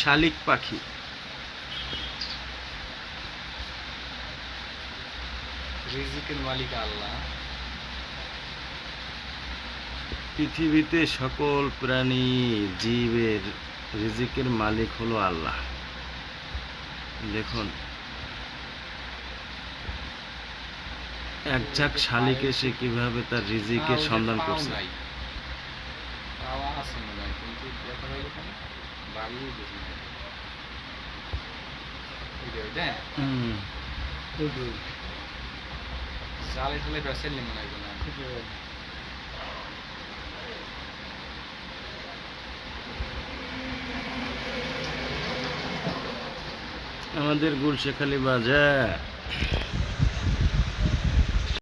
শালিক পাখি। রিজিকের মালিক আল্লাহ। পৃথিবীতে সকল প্রাণী জীবের রিজিকের মালিক হলো আল্লাহ। দেখুন এক ঝাঁক শালিক এসে কীভাবে তার রিজিকের সন্ধান করছে? যে ওইটা, হুম, জালে টালে ভেসেল মনে হয় কোনো। আমাদের গুলশেখালি বাজার